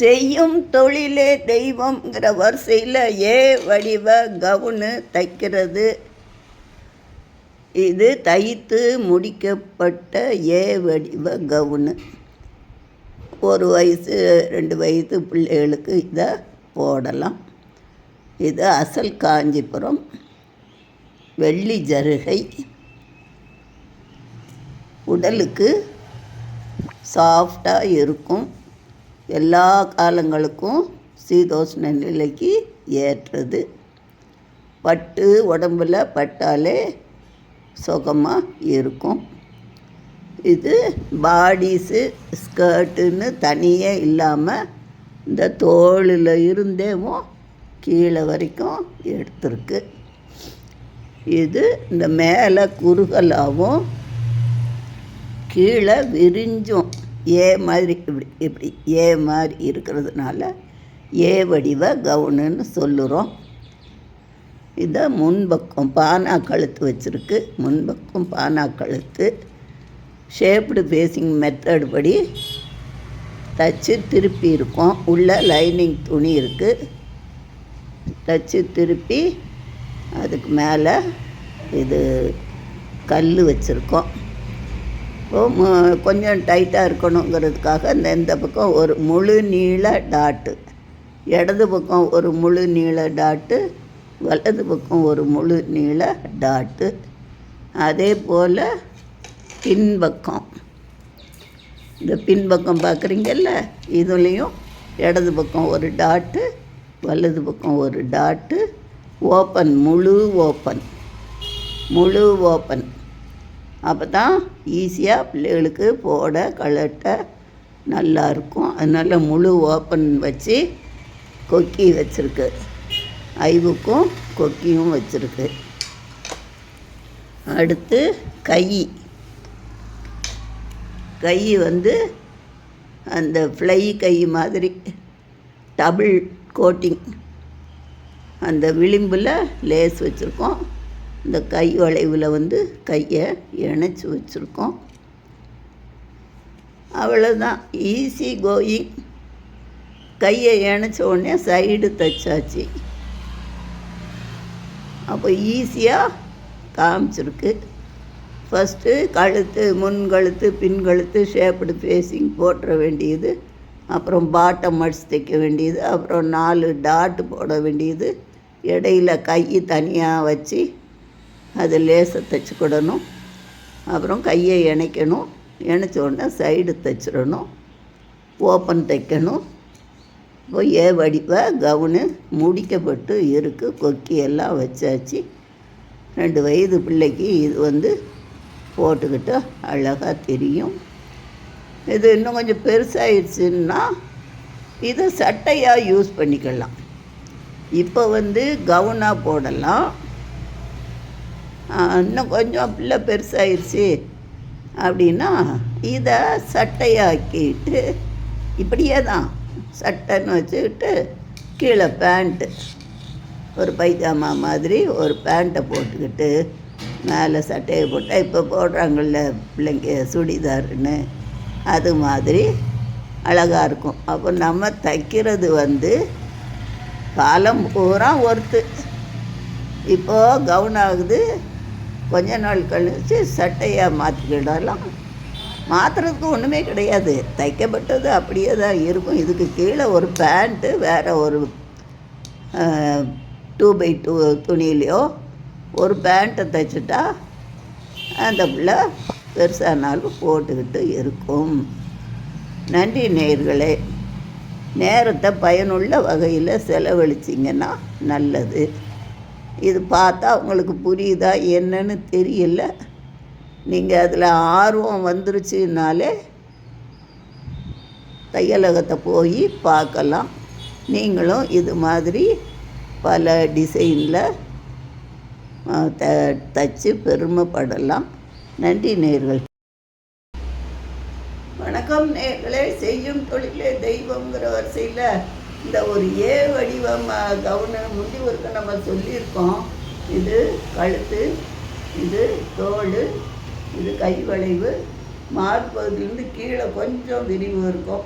செய்யும் தொழிலே தெய்வம்ங்கிற வரிசையில் ஏ வடிவ கவுனு தைக்கிறது. இது தைத்து முடிக்கப்பட்ட ஏ வடிவ கவுனு. ஒரு வயசு ரெண்டு வயசு பிள்ளைகளுக்கு இதை போடலாம். இது அசல் காஞ்சிபுரம் வெள்ளி ஜருகை. உடலுக்கு சாஃப்டாக இருக்கும். எல்லா காலங்களுக்கும் சீதோஷ்ண நிலைக்கு ஏற்றது. பட்டு உடம்புல பட்டாலே சுகமாக இருக்கும். இது பாடிஸு ஸ்கர்ட்டுன்னு தனியே இல்லாமல் இந்த தோளில் இருந்தேவும் கீழே வரைக்கும் எடுத்திருக்கு. இது இந்த மேலே குறுகலாகவும் கீழே விரிஞ்சும். ஏ மாதிரி இப்படி இப்படி ஏ மாதிரி இருக்கிறதுனால ஏ வடிவ கவுனுன்னு சொல்லுறோம். இதை முன்பக்கம் பானா கழுத்து வச்சுருக்கு. முன்பக்கம் பானா கழுத்து. ஷேப்டு ஃபேஸிங் மெத்தட் படி தச்சு திருப்பி இருக்கும். உள்ள லைனிங் துணி இருக்குது தச்சு திருப்பி அதுக்கு மேலே இது கல் வச்சுருக்கோம். கொஞ்சம் டைட்டாக இருக்கணுங்கிறதுக்காக இந்த இந்த பக்கம் ஒரு முழு நீள டாட்டு இடது பக்கம் ஒரு முழு நீள டாட்டு வலது பக்கம் ஒரு முழு நீள டாட்டு அதே போல் பின்பக்கம். இந்த பின்பக்கம் பார்க்குறீங்கல்ல இதுலேயும் இடது பக்கம் ஒரு டாட்டு வலது பக்கம் ஒரு டாட்டு ஓப்பன் முழு ஓப்பன் முழு ஓப்பன் அப்போ தான் ஈஸியாக பிள்ளைகளுக்கு போட கலட்ட நல்லாயிருக்கும் அதனால் முழு ஓப்பன் வச்சு கொக்கி வச்சுருக்கு. ஐவுக்கும் கொக்கியும் வச்சுருக்கு. அடுத்து கை. கை வந்து அந்த ஃப்ளை கை மாதிரி டபுள் கோட்டிங் அந்த விளிம்பில் லேஸ் வச்சுருக்கோம். இந்த கை வளைவில் வந்து கையை இணைச்சி வச்சுருக்கோம். அவ்வளோதான் ஈஸி கோயிங் கையை இணைச்ச உடனே சைடு தச்சாச்சு. அப்போ ஈஸியாக காமிச்சிருக்கு. ஃபஸ்ட்டு கழுத்து முன் கழுத்து பின் கழுத்து ஷேப்டு ஃபேஸிங் போட்டுற வேண்டியது. அப்புறம் பாட்டம் அடிச்சு தைக்க வேண்டியது. அப்புறம் நாலு டாட் போட வேண்டியது. இடையில் கை தனியாக வச்சு அது லேசை தைச்சிக்கிடணும். அப்புறம் கையை இணைக்கணும். இணைச்ச உடனே சைடு தைச்சிடணும். ஓப்பன் தைக்கணும். இப்போ ஏ வடிவ கவுனு முடிக்கப்பட்டு இருக்குது கொக்கி எல்லாம் வச்சாச்சு. ரெண்டு வயது பிள்ளைக்கு இது வந்து போட்டுக்கிட்டு அழகாக தெரியும். இது இன்னும் கொஞ்சம் பெருசாகிடுச்சுன்னா இதை சட்டையாக யூஸ் பண்ணிக்கலாம். இப்போ வந்து கவுனாக போடலாம். இன்னும் கொஞ்சம் பிள்ளை பெருசாயிருச்சு அப்படின்னா இதை சட்டையாக்கிட்டு இப்படியே தான் சட்டைன்னு வச்சுக்கிட்டு கீழே பேண்ட்டு. ஒரு பைஜாமா மாதிரி ஒரு பேண்ட்டை போட்டுக்கிட்டு மேலே சட்டையை போட்டால் இப்போ போடுறாங்கள்ல பிள்ளைங்க சுடிதாருன்னு அது மாதிரி அழகாக இருக்கும். அப்போ நம்ம தைக்கிறது வந்து காலம் பூரா ஒருத்து. இப்போது கவுன் ஆகுது கொஞ்ச நாள் கழித்து சட்டையாக மாற்றிக்கிடலாம் மாற்றுறதுக்கு ஒன்றுமே கிடையாது. தைக்கப்பட்டது அப்படியே தான் இருக்கும். இதுக்கு கீழே ஒரு பேண்ட்டு வேறு ஒரு டூ பை டூ துணியிலையோ ஒரு பேண்ட்டை தைச்சிட்டா அந்த பிள்ளை பெருசானாலும் போட்டுக்கிட்டு இருக்கும். நன்றி நேர்களே நேரத்தை பயனுள்ள வகையில் செலவழிச்சிங்கன்னா நல்லது. இது பார்த்தா உங்களுக்கு புரியுதா என்னன்னு தெரியல. நீங்கள் அதில் ஆர்வம் வந்துருச்சுனாலே தையலகத்தை போய் பார்க்கலாம். நீங்களும் இது மாதிரி பல டிசைனில் த தச்சு பெருமைப்படலாம். நன்றி நேர்கள். வணக்கம் நேர்களே. செய்யும் தொழிலே தெய்வங்கிற வரிசையில் இந்த ஒரு ஏ வடிவம் அஹ், கவுனு முந்தி ஒருக்க நம்ம சொல்லியிருக்கோம். இது கழுத்து இது தோல் இது கை வளைவு. மார்பகுதியிலேருந்து கீழே கொஞ்சம் விரிவு இருக்கும்.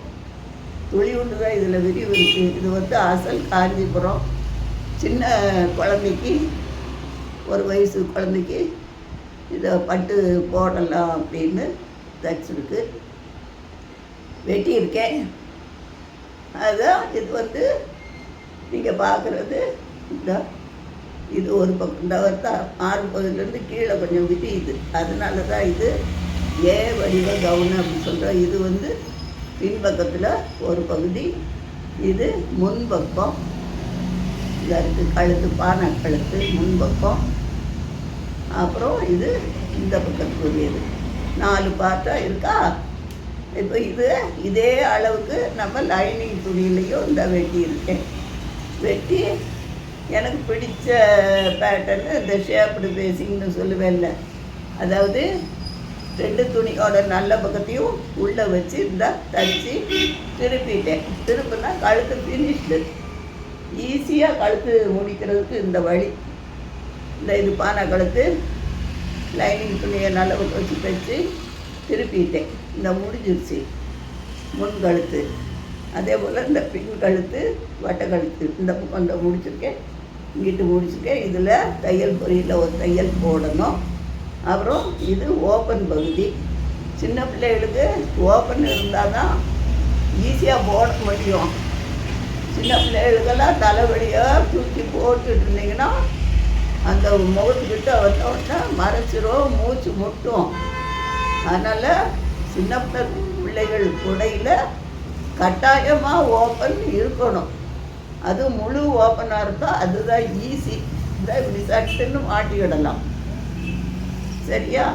துளி ஒன்று தான் இதில் விரிவு இருக்குது இது வந்து அசல் காஞ்சிபுரம். சின்ன குழந்தைக்கு ஒரு வயசு குழந்தைக்கு இதை பட்டு போடலாம் அப்படின்னு தைச்சிருக்கு வெட்டியிருக்கேன். அதான் இது வந்து நீங்கள் பார்க்குறது இந்த இது ஒரு பக்கம். இந்த தான் பகுதியிலேருந்து கீழே கொஞ்சம் விரியுது அதனால தான் இது ஏ வடிவ கவுன் அப்படின்னு சொல்கிறோம் இது வந்து பின்பக்கத்தில் ஒரு பகுதி. இது முன்பக்கம். இதாக இருக்குது கழுத்து பானை கழுத்து முன்பக்கம். அப்புறம் இது இந்த பக்கத்துக்குரியது. நாலு பார்ட்டாக இருக்கா? இப்போ இது இதே அளவுக்கு நம்ம லைனிங் துணியிலையும் இந்த வெட்டி இருக்கேன். வெட்டி எனக்கு பிடிச்ச பேட்டர்னு இந்த ஷேப்டு பேசிங்னு சொல்லுவேன்ல. அதாவது ரெண்டு துணியோட நல்ல பக்கத்தையும் உள்ளே வச்சு இந்த தச்சு திருப்பிட்டேன். திருப்பினா கழுத்து ஃபினிஷ்டு ஈஸியாக கழுத்து முடிக்கிறதுக்கு இந்த வழி. இந்த இது பானை கழுத்து லைனிங் துணியை நல்ல பக்கம் வச்சு தைச்சு திருப்பிட்டேன். இந்த முடிஞ்சிருச்சு. முன் கழுத்து. அதே போல் இந்த பின் கழுத்து வட்ட கழுத்து. இந்த பக்கம் இந்த முடிச்சிருக்கேன். இங்கிட்டு முடிச்சிருக்கேன். இதில் தையல் பொறியில் ஒரு தையல் போடணும். அப்புறம் இது ஓப்பன் பகுதி. சின்ன பிள்ளைகளுக்கு ஓப்பன் இருந்தால் தான் ஈஸியாக போட முடியும். சின்ன பிள்ளைகளுக்கெல்லாம் தலைவலியாக தூக்கி போட்டுட்டு இருந்தீங்கன்னா அந்த முகத்துக்கிட்ட வந்த உடனே மறைச்சிரும் மூச்சு முட்டும். அதனால் சின்ன பிள்ளைகள் குடையில் கட்டாயமாக ஓப்பன் இருக்கணும். அது முழு ஓப்பனாக இருந்தால் அதுதான் ஈஸி இதை இப்படி சட்டுன்னு மாட்டிக்கிடலாம் சரியா?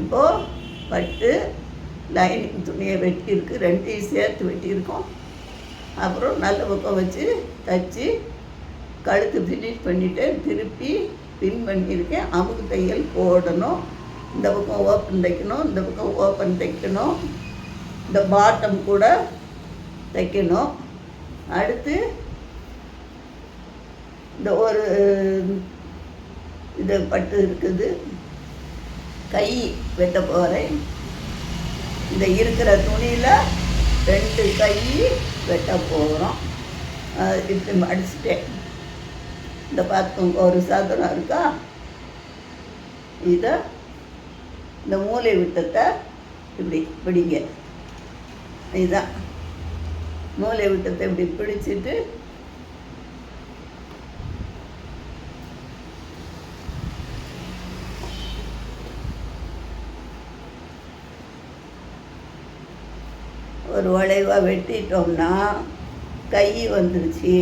இப்போது பட்டு லைனிங் துணியை வெட்டியிருக்கு. ரெண்டையும் சேர்த்து வெட்டியிருக்கோம். அப்புறம் நல்ல பக்கம் வச்சு தச்சு கழுத்து ஃபினிஷ் பண்ணிவிட்டு திருப்பி பின் பண்ணியிருக்கேன். அமுக்கு தையல் போடணும். இந்த பக்கம் ஓப்பன் தைக்கணும் இந்த பக்கம் ஓப்பன் தைக்கணும். இந்த பாட்டம் கூட தைக்கணும். அடுத்து இந்த ஒரு இது பட்டு இருக்குது. கை வெட்ட போகிறேன் இந்த இருக்கிற துணியில் ரெண்டு கை வெட்ட போகிறோம் இப்படி மடிச்சிட்டேன் இந்த பார்த்து ஒரு சாதனம் இருக்கா? இதை இந்த மூளை விட்டத்தை இப்படி பிடிங்க. இதுதான். மூளை விட்டத்தை இப்படி பிடிச்சிட்டு ஒரு வளைவாக வெட்டிட்டோம்னா கை வந்துருச்சு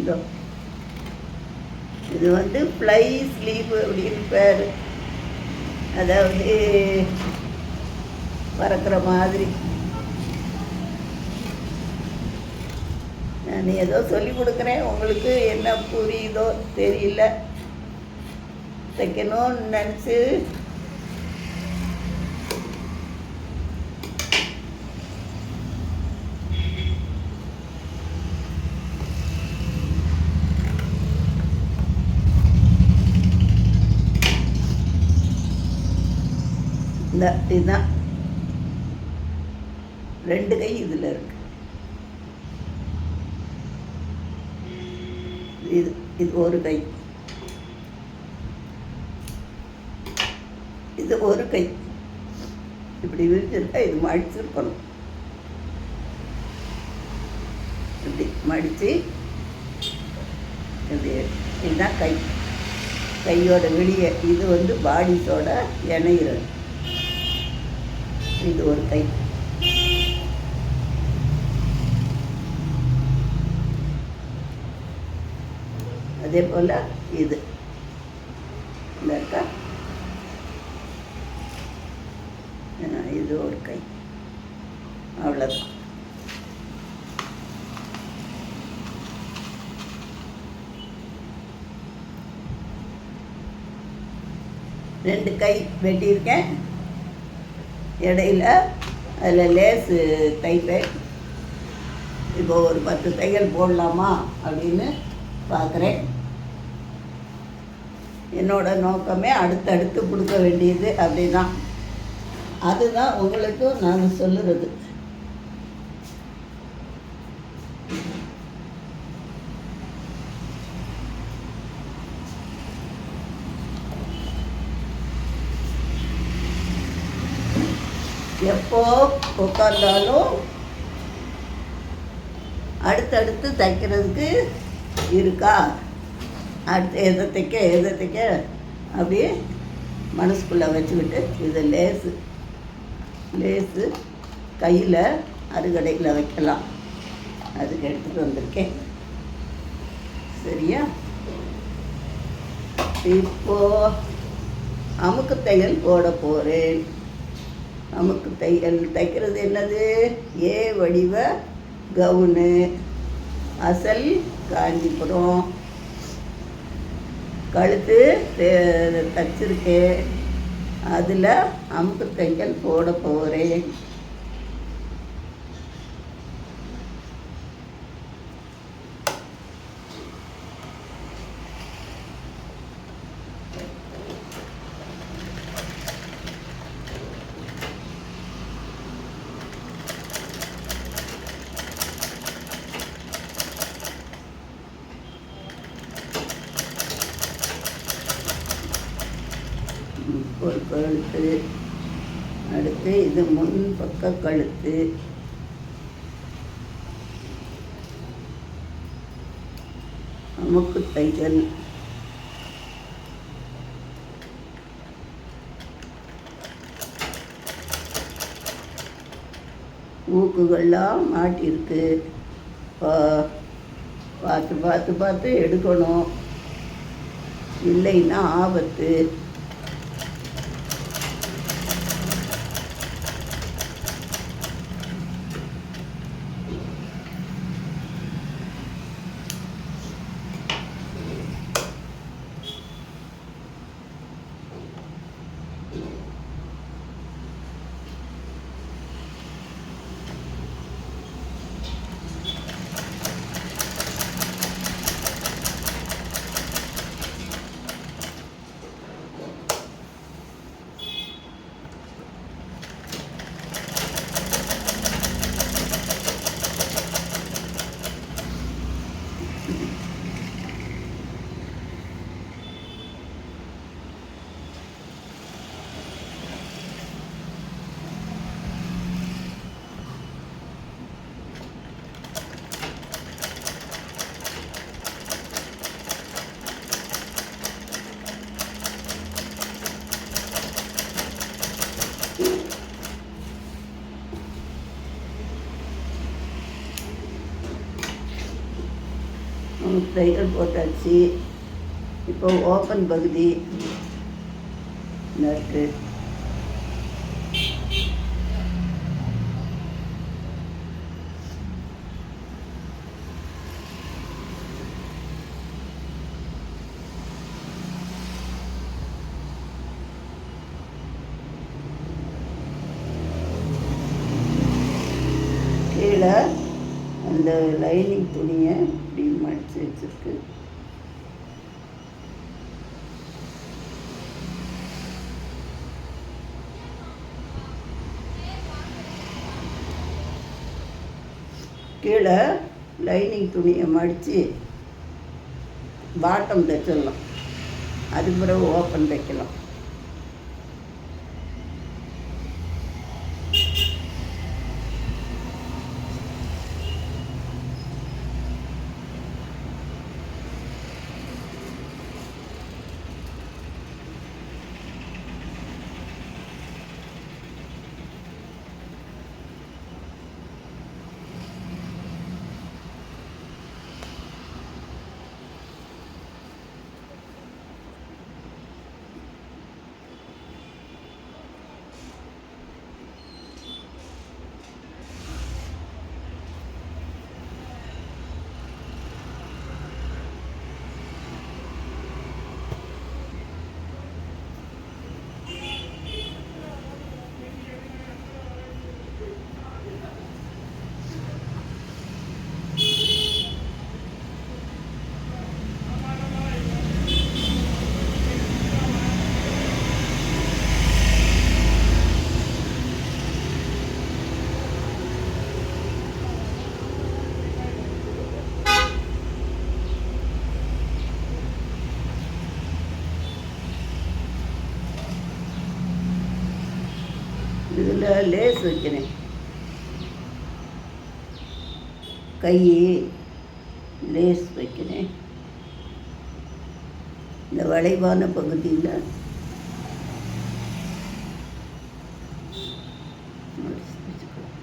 இதோ. இது வந்து ஃப்ளை ஸ்லீவ் அப்படின்னு பேர் அதாவது பறக்கிற மாதிரி. நான் ஏதோ சொல்லி கொடுக்குறேன். உங்களுக்கு என்ன புரியுதோ தெரியல. தைக்கணும்னு நினச்சி இந்த இதுதான். ரெண்டு கை இதில் இருக்கு. இது இது ஒரு கை. இது ஒரு கை. இப்படி விரிச்சிருக்கா இது மடிச்சிருக்கணும். இப்படி மடித்து இப்படி இதுதான் கை. கையோட வெளியே இது வந்து பாடிஸோட இணையிறது இது ஒரு கை. அதே போல் இது. இந்த இருக்கா? இது ஒரு கை. அவ்வளோதான் ரெண்டு கை வெட்டியிருக்கேன். இடையில அதில் லேஸு தைப்பேன் இப்போ ஒரு பத்து தையல் போடலாமா அப்படின்னு பார்க்குறேன் என்னோட நோக்கமே அடுத்தடுத்து கொடுக்க வேண்டியது அப்படிதான். அதுதான் உங்களுக்கும் நான் சொல்லுறது. எப்போ உட்காந்தாலும் அடுத்தடுத்து தைக்கிறதுக்கு இருக்கா? அடுத்து எதை தைக்க எதை தைக்க? அப்படியே மனசுக்குள்ளே வச்சுக்கிட்டு இது லேஸு லேஸு கையில் அறுகடையில் வைக்கலாம். அதுக்கு எடுத்துகிட்டு வந்திருக்கேன். சரியா? இப்போ அமுக்கு தையல் போட போகிறேன் அமுக்கு தையல் தைக்கிறது என்னது? ஏ வடிவ கவுனு. அசல் காஞ்சிபுரம். கழுத்து தச்சிருக்கேன் அதில் அமுக்கு தைக்கல் போட போகிறேன் ஒரு கழுத்து அடுத்து இது முன் பக்க கழுத்து. அமுக்கு தையல் ஊக்குகள்லாம் மாட்டியிருக்கு பார்த்து பார்த்து பார்த்து எடுக்கணும். இல்லைன்னா ஆபத்து. தையல் போட்டாச்சு. இப்போ ஓப்பன் பகுதி. நட்டு. கீழே அந்த லைனிங் துணியை இப்படி கீழே லைனிங் துணியை மடித்து பாட்டம் தைச்சிடலாம் அதுக்கு பிறகு ஓப்பன் தைக்கலாம் உள்ள லேஸ் வைக்கிறேன் கை லேஸ் வைக்கிறேன். இந்த வளைவான பகுதியில் மடிச்சு வச்சுக்கலாம்.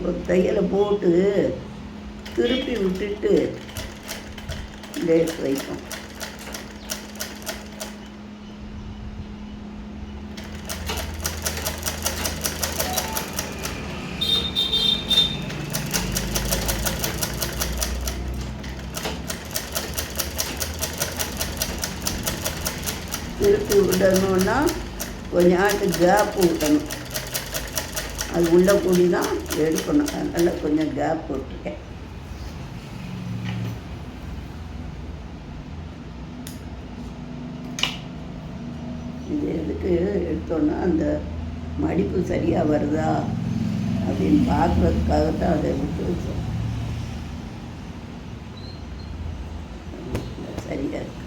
ஒரு தையலை போட்டு திருப்பி விட்டுட்டு லேஸ் வைக்கும் திருப்பி விடணும்னா கொஞ்ச ஆட்டு கேப் விட்டணும் அது உள்ள கூடி தான் எடுக்கணும் அதனால் கொஞ்சம் கேப் போட்டிருக்கேன். இது எதுக்கு எடுத்தோன்னா அந்த மடிப்பு சரியாக வருதா அப்படின்னு பார்க்குறதுக்காக தான் அதை விட்டு வச்சோம். சரியாக இருக்கு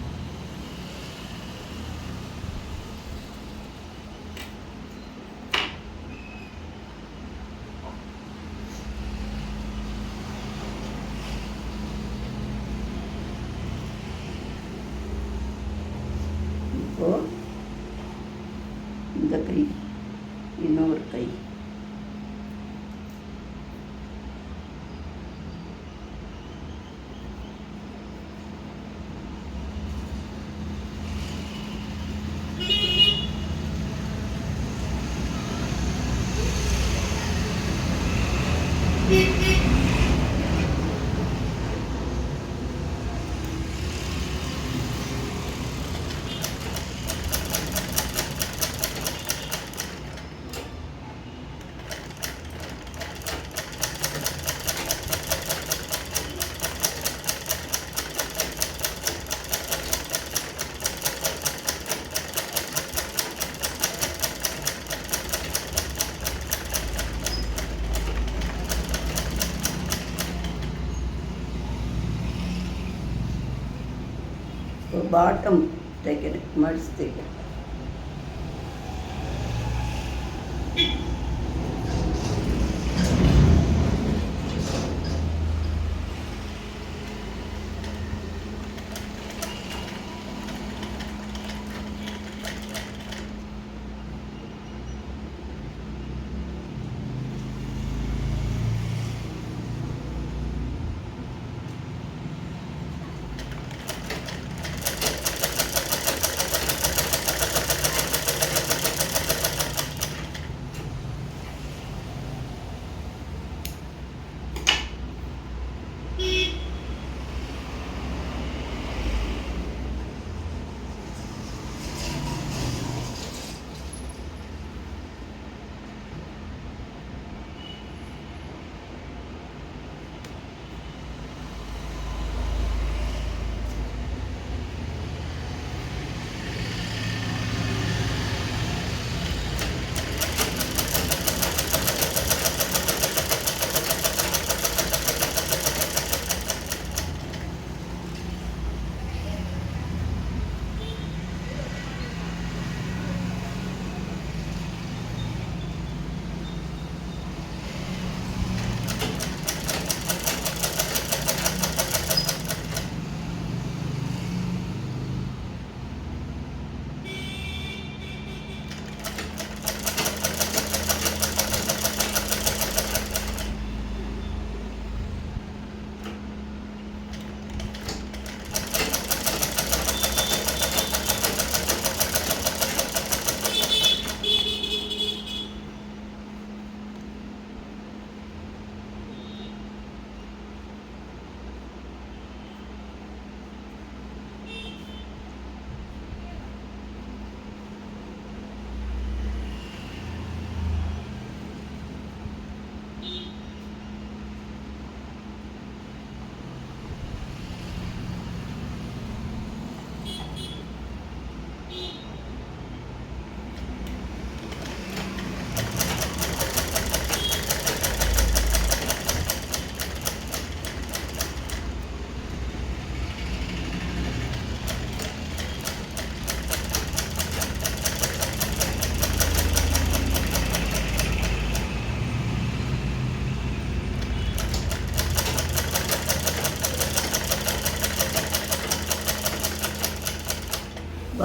இப்போ இந்த கை இன்னொரு கை இப்போ பாட்டம் தைக்கிறேன்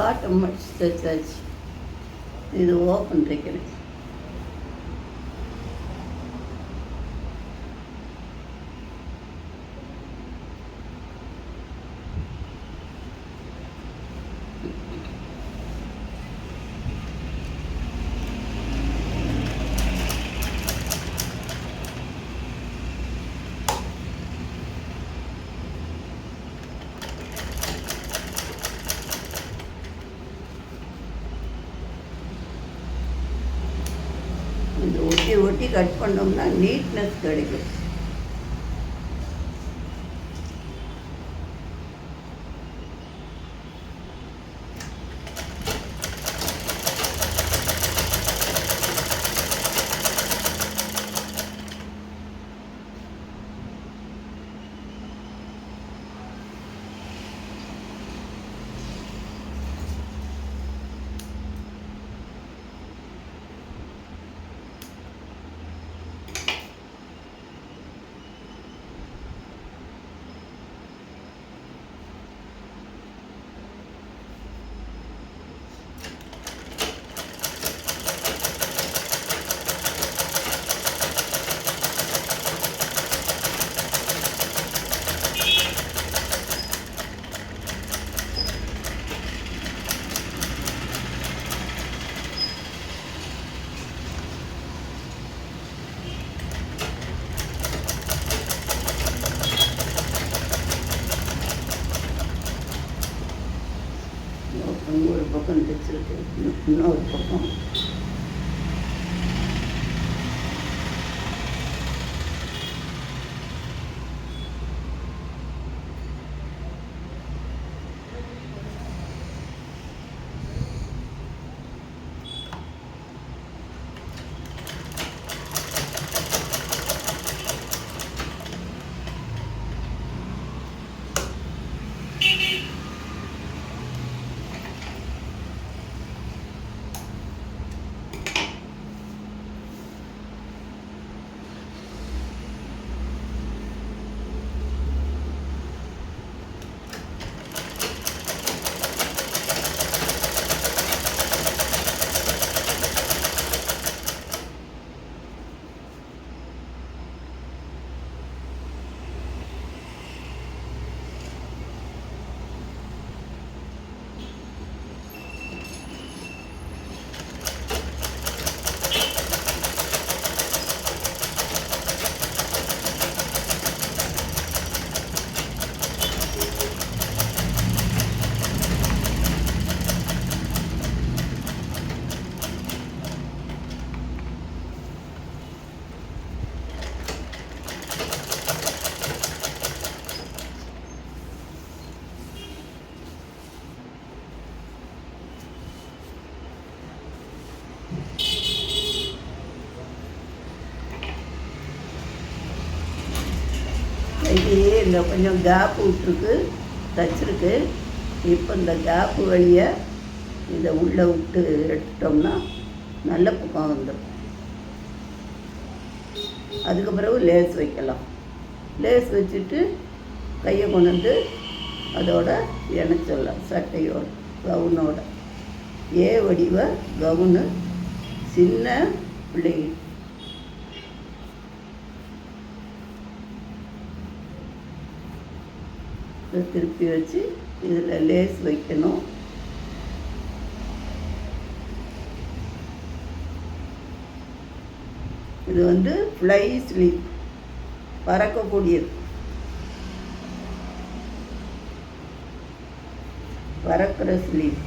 மடிச்சு தைக்கிறேன் பாட்டம் மடிச்சு தைச்சாச்சு இது ஓப்பன் தைக்கிறேன் இந்த கொஞ்சம் கேப்பு விட்டுருக்கு தைச்சிருக்கு. இப்போ இந்த கேப்பு வழியை இதை உள்ளே விட்டு எடுத்துட்டோம்னா நல்ல பக்கம் வந்துடும் அதுக்கு பிறகு லேஸ் வைக்கலாம். லேஸ் வச்சுட்டு கையை கொண்டு வந்து அதோட இணைச்சிடலாம் சட்டையோட கவுனோட ஏ வடிவ கவுனு சின்ன பிள்ளைங்க இதை திருப்பி வச்சு இதில் லேஸ் வைக்கணும். இது வந்து ஃப்ளை ஸ்லீப் பறக்கக்கூடியது. பறக்கிற ஸ்லீவ்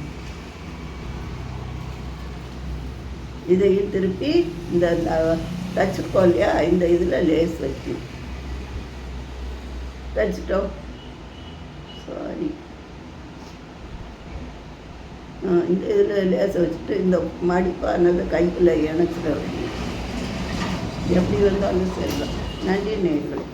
இதையும் திருப்பி இந்த தச்சுக்கோ இல்லையா இந்த இதில் லேஸ் வைக்கணும். தச்சுட்டோம் சாரி இந்த இதில் லேசை வச்சுட்டு இந்த மடிப்பானதை கைக்குள்ளே இணைச்சிட எப்படி வந்தாலும் சரிதான். நன்றி நேர்களை